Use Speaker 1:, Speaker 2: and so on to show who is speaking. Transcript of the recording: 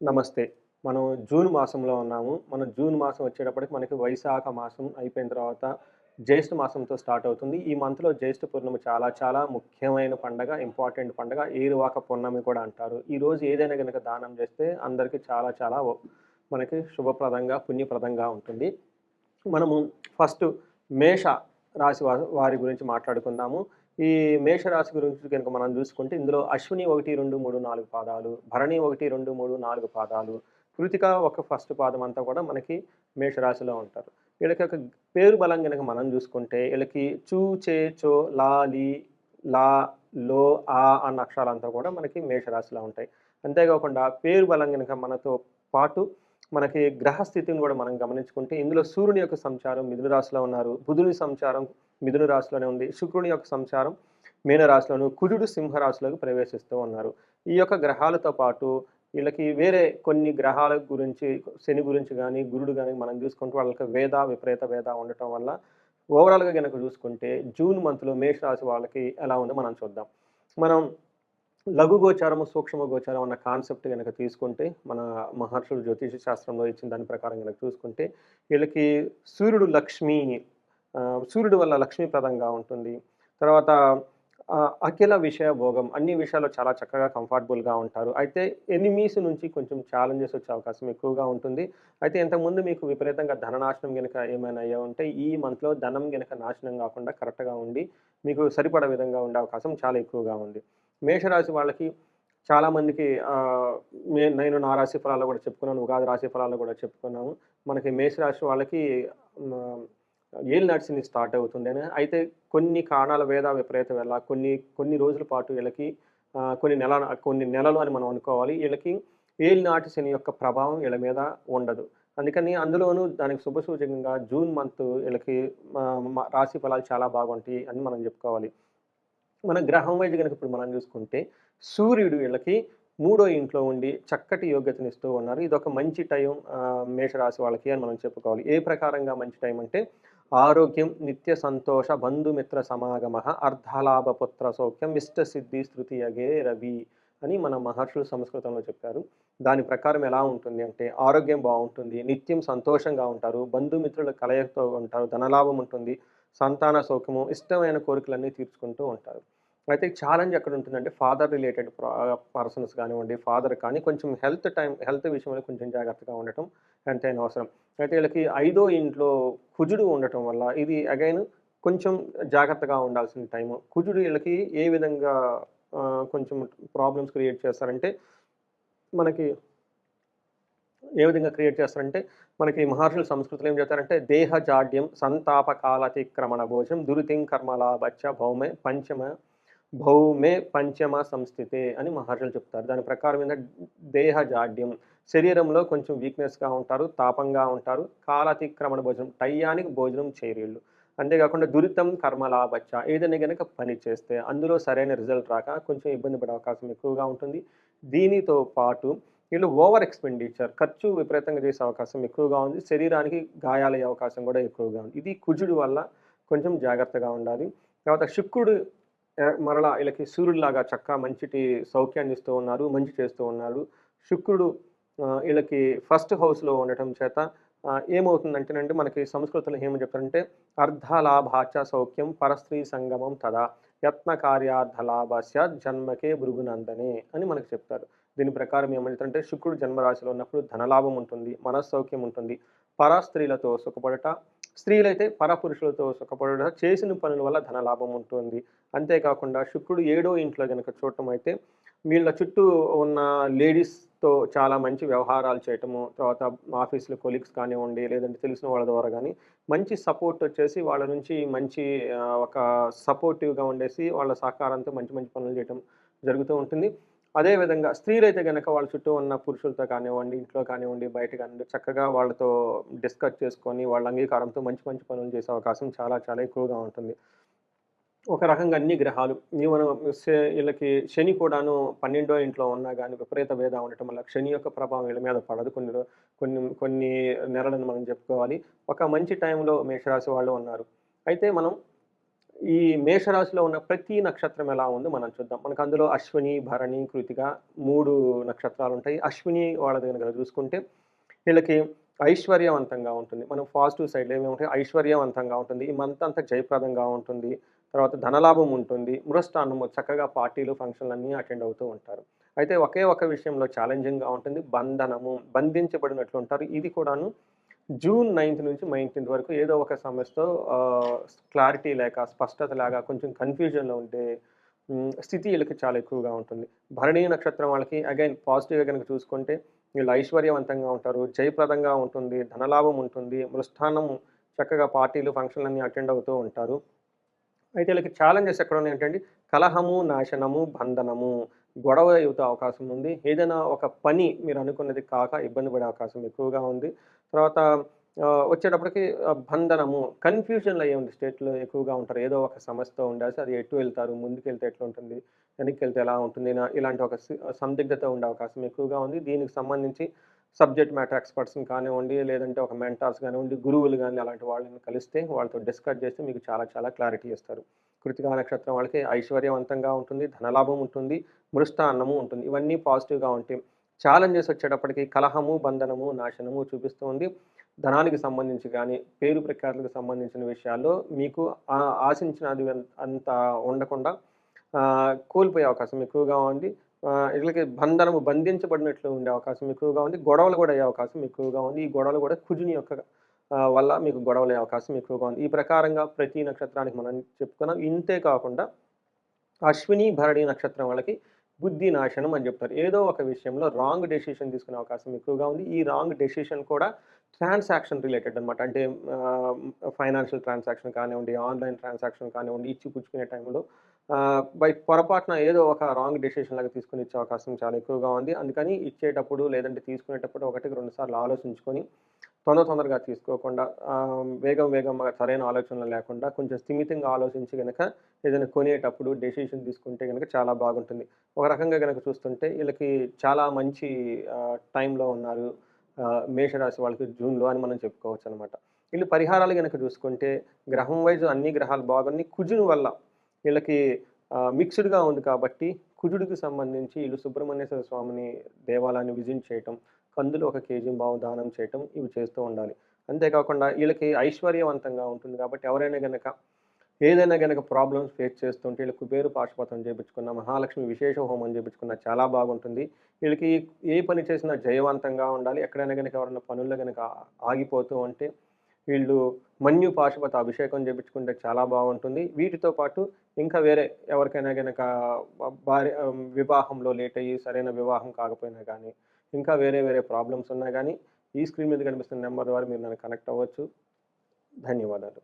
Speaker 1: నమస్తే. మనం జూన్ మాసంలో ఉన్నాము. మనం జూన్ మాసం వచ్చేటప్పటికి మనకి వైశాఖ మాసం అయిపోయిన తర్వాత జ్యేష్ఠ మాసంతో స్టార్ట్ అవుతుంది. ఈ మంత్‌లో జ్యేష్ఠ పూర్ణమి చాలా చాలా ముఖ్యమైన పండగ, ఇంపార్టెంట్ పండగ. ఏరువాక పూర్ణమి కూడా అంటారు. ఈరోజు ఏదైనా కనుక దానం చేస్తే అందరికీ చాలా చాలా మనకి శుభప్రదంగా, పుణ్యప్రదంగా ఉంటుంది. మనము ఫస్ట్ మేష రాశి వారి గురించి మాట్లాడుకుందాము. ఈ మేష రాశి గురించి కనుక మనం చూసుకుంటే ఇందులో అశ్విని 1, 2, 3, 4 పాదాలు, భరణి 1, 2, 3, 4 పాదాలు, కృతిక ఒక ఫస్ట్ పాదం అంతా కూడా మనకి మేషరాశిలో ఉంటారు. వీళ్ళకి ఒక పేరు బలం కనుక మనం చూసుకుంటే వీళ్ళకి చూ చే, చో, లా, లి, లా, లో, ఆ అన్న అక్షరాలంతా కూడా మనకి మేష రాశిలో ఉంటాయి. అంతేకాకుండా పేరు బలం కనుక మనతో పాటు మనకి గ్రహ స్థితిని కూడా మనం గమనించుకుంటే ఇందులో సూర్యుని యొక్క సంచారం మిథున రాశిలో ఉన్నారు. బుధుని సంచారం మిథున రాశిలోనే ఉంది. శుక్రుని యొక్క సంచారం మీనరాశిలోను కుజుడు సింహరాశిలోకి ప్రవేశిస్తూ ఉన్నారు. ఈ యొక్క గ్రహాలతో పాటు వీళ్ళకి వేరే కొన్ని గ్రహాల గురించి శని గురించి కానీ గురుడు కానీ మనం చూసుకుంటే వాళ్ళకి వేద, విపరీత వేద ఉండటం వల్ల ఓవరాల్‌గా కనుక చూసుకుంటే జూన్ మంత్‌లో మేష రాశి వాళ్ళకి ఎలా ఉందో మనం చూద్దాం. మనం లఘు గోచారము, సూక్ష్మ గోచారం అన్న కాన్సెప్ట్ గనక తీసుకుంటే మన మహర్షులు జ్యోతిష శాస్త్రంలో ఇచ్చిన దాని ప్రకారం గనక చూసుకుంటే వీళ్ళకి సూర్యుడు లక్ష్మి సూర్యుడు వల్ల లక్ష్మీప్రదంగా ఉంటుంది. తర్వాత అఖిల విషయ భోగం అన్ని విషయాల్లో చాలా చక్కగా కంఫర్టబుల్‌గా ఉంటారు. అయితే ఎనిమీస్ నుంచి కొంచెం ఛాలెంజెస్ వచ్చే అవకాశం ఎక్కువగా ఉంటుంది. అయితే ఇంతకుముందు మీకు విపరీతంగా ధననాశనం కనుక ఏమైనా అయ్యా ఉంటే ఈ మంత్‌లో ధనం కనుక నాశనం కాకుండా కరెక్ట్‌గా ఉండి మీకు సరిపడ విధంగా ఉండే అవకాశం చాలా ఎక్కువగా ఉంది. మేషరాశి వాళ్ళకి చాలామందికి నేను నా రాశి ఫలాల్లో కూడా చెప్పుకున్నాను. ఉగాది రాశి ఫలాల్లో కూడా చెప్పుకున్నాము. మనకి మేషరాశి వాళ్ళకి ఏల్ నడిచింది స్టార్ట్ స్టార్ట్ అని అయితే కొన్ని కారణాల వేద విపరీత వల్ల కొన్ని కొన్ని రోజుల పాటు వీళ్ళకి కొన్ని నెల కొన్ని నెలలు అని మనం అనుకోవాలి. వీళ్ళకి ఏలినాటి శని యొక్క ప్రభావం వీళ్ళ మీద ఉండదు. అందుకని అందులోనూ దానికి శుభసూచకంగా జూన్ మంత్ వీళ్ళకి రాశి ఫలాలు చాలా బాగుంటాయి అని మనం చెప్పుకోవాలి. మన గ్రహం వైజ్ గనక ఇప్పుడు మనం చూసుకుంటే సూర్యుడు వీళ్ళకి మూడో ఇంట్లో ఉండి చక్కటి యోగ్యతనిస్తూ ఉన్నారు. ఇది ఒక మంచి టైం మేషరాశి వాళ్ళకి అని మనం చెప్పుకోవాలి. ఏ ప్రకారంగా మంచి టైం అంటే ఆరోగ్యం, నిత్య సంతోష, బంధుమిత్ర సమాగమః, అర్ధలాభ పుత్ర సౌఖ్యం, ఇష్ట సిద్ధి అగే రవి అని మన మహర్షులు సంస్కృతంలో చెప్పారు. దాని ప్రకారం ఎలా ఉంటుంది అంటే ఆరోగ్యం బాగుంటుంది నిత్యం సంతోషంగా ఉంటారు. బంధుమిత్రుల కలయికతో ఉంటారు. ధనలాభం ఉంటుంది. సంతాన సౌఖ్యము, ఇష్టమైన కోరికలన్నీ తీర్చుకుంటూ ఉంటారు. అయితే ఛాలెంజ్ ఎక్కడ ఉంటుందంటే ఫాదర్ రిలేటెడ్ పర్సన్స్ కానివ్వండి, ఫాదర్ కానీ కొంచెం హెల్త్ టైం హెల్త్ విషయంలో కొంచెం జాగ్రత్తగా ఉండటం ఎంతైనా అవసరం. అయితే వీళ్ళకి ఐదో ఇంట్లో కుజుడు ఉండటం వల్ల ఇది అగైన్ కొంచెం జాగ్రత్తగా ఉండాల్సిన టైము. కుజుడు వీళ్ళకి ఏ విధంగా కొంచెం ప్రాబ్లమ్స్ క్రియేట్ చేస్తారంటే మనకి ఏ విధంగా క్రియేట్ చేస్తారంటే మనకి మహర్షులు సంస్కృతిలో ఏం చెప్తారంటే దేహ జాడ్యం, సంతాప కాలతిక్రమణ భోజనం, దురితిం కర్మలాభచ్చ భౌమే పంచమ భౌమే పంచమ సంస్థితే అని మహర్షులు చెప్తారు. దాని ప్రకారం ఏంటంటే దేహ జాడ్యం శరీరంలో కొంచెం వీక్‌నెస్‌గా ఉంటారు. తాపంగా ఉంటారు. కాలతిక్రమణ భోజనం టైయానికి భోజనం చేరీళ్ళు అంతేకాకుండా దురితం కర్మలాభచ్చ ఏదైనా గనక పని చేస్తే అందులో సరైన రిజల్ట్ రాక కొంచెం ఇబ్బంది పడే అవకాశం ఎక్కువగా ఉంటుంది. దీనితో పాటు వీళ్ళు ఓవర్ ఎక్స్‌పెండిచర్ ఖర్చు విపరీతంగా చేసే అవకాశం ఎక్కువగా ఉంది. శరీరానికి గాయాలయ్యే అవకాశం కూడా ఎక్కువగా ఉంది. ఇది కుజుడు వల్ల కొంచెం జాగ్రత్తగా ఉండాలి. తర్వాత శుక్రుడు మరలా వీళ్ళకి సూర్యుడిలాగా చక్కగా మంచిటి సౌఖ్యాన్ని ఇస్తూ ఉన్నారు. మంచి చేస్తూ ఉన్నారు శుక్రుడు వీళ్ళకి ఫస్ట్ హౌస్‌లో ఉండటం చేత ఏమవుతుందంటేనంటే ఏమవుతుందంటేనండి మనకి సంస్కృతంలో ఏమని చెప్తారంటే అర్ధలాభాచ సౌఖ్యం పరస్త్రీ సంగమం తదా యత్న కార్యార్థలాభస్య జన్మకే భృగునందనే అని మనకు చెప్తారు. దీని ప్రకారం ఏమవుతుందంటే శుక్రుడు జన్మరాశిలో ఉన్నప్పుడు ధనలాభం ఉంటుంది. మనస్సౌఖ్యం ఉంటుంది. పర స్త్రీలతో సుఖపడుట, స్త్రీలైతే పరపురుషులతో సుఖపడుట, చేసిన పనుల వల్ల ధనలాభం ఉంటుంది. అంతేకాకుండా శుక్రుడు ఏడో ఇంట్లో గనక చూడటం అయితే వీళ్ళ చుట్టూ ఉన్న లేడీస్‌తో చాలా మంచి వ్యవహారాలు చేయటము, తర్వాత ఆఫీసులు కొలీగ్స్ కానివ్వండి, లేదంటే తెలిసిన వాళ్ళ ద్వారా కానీ మంచి సపోర్ట్ వచ్చేసి వాళ్ళ నుంచి మంచి ఒక సపోర్టివ్‌గా ఉండేసి వాళ్ళ సహకారంతో మంచి మంచి పనులు చేయటం జరుగుతూ ఉంటుంది. అదే విధంగా స్త్రీలైతే కనుక వాళ్ళ చుట్టూ ఉన్న పురుషులతో కానివ్వండి, ఇంట్లో కానివ్వండి, బయట కానివ్వండి చక్కగా వాళ్ళతో డిస్కస్ చేసుకొని వాళ్ళ అంగీకారంతో మంచి మంచి పనులు చేసే అవకాశం చాలా చాలా ఎక్కువగా ఉంటుంది. ఒక రకంగా అన్ని గ్రహాలు మనం వీళ్ళకి శని కూడాను 12 ఇంట్లో ఉన్నా కానీ విపరీత వేద ఉండటం వల్ల శని యొక్క ప్రభావం వీళ్ళ మీద పడదు. కొన్ని కొన్ని కొన్ని నెలలను మనం చెప్పుకోవాలి. ఒక మంచి టైంలో మేషరాశి వాళ్ళు ఉన్నారు. అయితే మనం ఈ మేషరాశిలో ఉన్న ప్రతి నక్షత్రం ఎలా ఉందో మనం చూద్దాం. మనకు అందులో అశ్విని భరణి కృతిక మూడు నక్షత్రాలు ఉంటాయి. అశ్విని వాళ్ళ దగ్గర చూసుకుంటే వీళ్ళకి ఐశ్వర్యవంతంగా ఉంటుంది. మనం పాజిటివ్ సైడ్లో ఏమేమి ఉంటాయి ఐశ్వర్యవంతంగా ఉంటుంది. ఈ మంత్ అంతా జయప్రదంగా ఉంటుంది. తర్వాత ధనలాభం ఉంటుంది. మృష్టాన్నము చక్కగా పార్టీలు ఫంక్షన్లు అన్నీ అటెండ్ అవుతూ ఉంటారు. అయితే ఒకే ఒక విషయంలో ఛాలెంజింగ్గా ఉంటుంది. బంధనము బంధించబడినట్లు ఉంటారు. ఇది కూడాను జూన్ నైన్త్ నుంచి నైన్టీన్త్ వరకు ఏదో ఒక సమస్యతో క్లారిటీ లేక స్పష్టత లేక కొంచెం కన్ఫ్యూజన్లో ఉండే స్థితి వీళ్ళకి చాలా ఎక్కువగా ఉంటుంది. భరణీ నక్షత్రం వాళ్ళకి అగైన్ పాజిటివ్గా కనుక చూసుకుంటే వీళ్ళు ఐశ్వర్యవంతంగా ఉంటారు జయప్రదంగా ఉంటుంది ధనలాభం ఉంటుంది మృష్టానం చక్కగా పార్టీలు ఫంక్షన్లన్నీ అటెండ్ అవుతూ ఉంటారు. అయితే వీళ్ళకి ఛాలెంజెస్ ఎక్కడ ఉన్నాయంటే కలహము నాశనము బంధనము. గొడవ అవుతే అవకాశం ఉంది. ఏదైనా ఒక పని మీరు అనుకున్నది కాక ఇబ్బంది పడే అవకాశం ఎక్కువగా ఉంది. తర్వాత వచ్చేటప్పటికి బంధనము కన్ఫ్యూజన్లో అయ్యే ఉంది స్టేట్లో ఎక్కువగా ఉంటారు. ఏదో ఒక సమస్యతో ఉండాల్సి అది ఎటు వెళ్తారు ముందుకు వెళ్తే ఎట్లా ఉంటుంది వెనక్కి వెళ్తే ఎలా ఉంటుంది నా- ఇలాంటి ఒక సందిగ్ధత ఉండే అవకాశం ఎక్కువగా ఉంది. దీనికి సంబంధించి సబ్జెక్ట్ మ్యాటర్ ఎక్స్పర్ట్స్ని కానివ్వండి లేదంటే ఒక మెంటార్స్ కానివ్వండి గురువులు కానీ అలాంటి వాళ్ళని కలిస్తే వాళ్ళతో డిస్కస్ చేస్తే మీకు చాలా చాలా క్లారిటీ ఇస్తారు. కృతికా నక్షత్రం వాళ్ళకి ఐశ్వర్యవంతంగా ఉంటుంది ధనలాభం ఉంటుంది మృష్ట అన్నము ఉంటుంది. ఇవన్నీ పాజిటివ్గా ఉంటాయి ఛాలెంజెస్ వచ్చేటప్పటికి కలహము బంధనము నాశనము చూపిస్తూ ఉంది. ధనానికి సంబంధించి కానీ పేరు ప్రఖ్యాతులకు సంబంధించిన విషయాల్లో మీకు ఆశించినది అంత ఉండకుండా కోల్పోయే అవకాశం ఎక్కువగా ఉంది. వీళ్ళకి బంధనము బంధించబడినట్లు ఉండే అవకాశం ఎక్కువగా ఉంది. గొడవలు కూడా అయ్యే అవకాశం ఎక్కువగా ఉంది. ఈ గొడవలు కూడా కుజుని యొక్క వల్ల మీకు గొడవలు అయ్యే అవకాశం ఎక్కువగా ఉంది. ఈ ప్రకారంగా ప్రతి నక్షత్రానికి మనం చెప్పుకున్నాం. ఇంతే కాకుండా అశ్విని భరణి నక్షత్రం వాళ్ళకి బుద్ధి నాశనం అని చెప్తారు. ఏదో ఒక విషయంలో రాంగ్ డెసిషన్ తీసుకునే అవకాశం ఎక్కువగా ఉంది. ఈ రాంగ్ డెసిషన్ కూడా ట్రాన్సాక్షన్ రిలేటెడ్ అనమాట అంటే ఫైనాన్షియల్ ట్రాన్సాక్షన్ కానివ్వండి ఆన్లైన్ ట్రాన్సాక్షన్ కానివ్వండి ఇచ్చి పుచ్చుకునే టైంలో బై పొరపాటున ఏదో ఒక రాంగ్ డెసిషన్ లాగా తీసుకుని ఇచ్చే అవకాశం చాలా ఎక్కువగా ఉంది. అందుకని ఇచ్చేటప్పుడు లేదంటే తీసుకునేటప్పుడు ఒకటికి రెండు సార్లు ఆలోచించుకొని తొందర తొందరగా తీసుకోకుండా వేగం వేగంగా సరైన ఆలోచనలు లేకుండా కొంచెం స్థిమితంగా ఆలోచించి కనుక ఏదైనా కొనేటప్పుడు డెసిషన్ తీసుకుంటే కనుక చాలా బాగుంటుంది. ఒక రకంగా కనుక చూస్తుంటే వీళ్ళకి చాలా మంచి టైంలో ఉన్నారు. మేషరాశి వాళ్ళకి జూన్లో అని మనం చెప్పుకోవచ్చు అనమాట వీళ్ళు పరిహారాలు కనుక చూసుకుంటే గ్రహం వైజ్ అన్ని గ్రహాలు బాగున్నాయి. కుజుని వల్ల వీళ్ళకి మిక్స్డ్గా ఉంది కాబట్టి కుజుడికి సంబంధించి వీళ్ళు సుబ్రహ్మణ్యేశ్వర స్వామిని దేవాలయాన్ని విజిట్ చేయటం కందులు ఒక కేజీ బావు దానం చేయటం ఇవి చేస్తూ ఉండాలి. అంతేకాకుండా వీళ్ళకి ఐశ్వర్యవంతంగా ఉంటుంది కాబట్టి ఎవరైనా కనుక ఏదైనా గనక ప్రాబ్లమ్స్ ఫేస్ చేస్తుంటే వీళ్ళకి కుబేరు పాశుపతం చేయించుకున్న మహాలక్ష్మి విశేష హోమం చేయించుకున్న చాలా బాగుంటుంది. వీళ్ళకి ఏ పని చేసినా జయవంతంగా ఉండాలి. ఎక్కడైనా కనుక ఎవరైనా పనుల్లో కనుక ఆగిపోతూ ఉంటే వీళ్ళు మన్యు పాశుపత అభిషేకం చేయించుకుంటే చాలా బాగుంటుంది. వీటితో పాటు ఇంకా వేరే ఎవరికైనా కనుక భార్య వివాహంలో లేట్ అయ్యి సరైన వివాహం కాకపోయినా కానీ ఇంకా వేరే వేరే ప్రాబ్లమ్స్ ఉన్నా కానీ ఈ స్క్రీన్ మీద కనిపిస్తున్న నెంబర్ ద్వారా మీరు నన్ను కనెక్ట్ అవ్వచ్చు. ధన్యవాదాలు.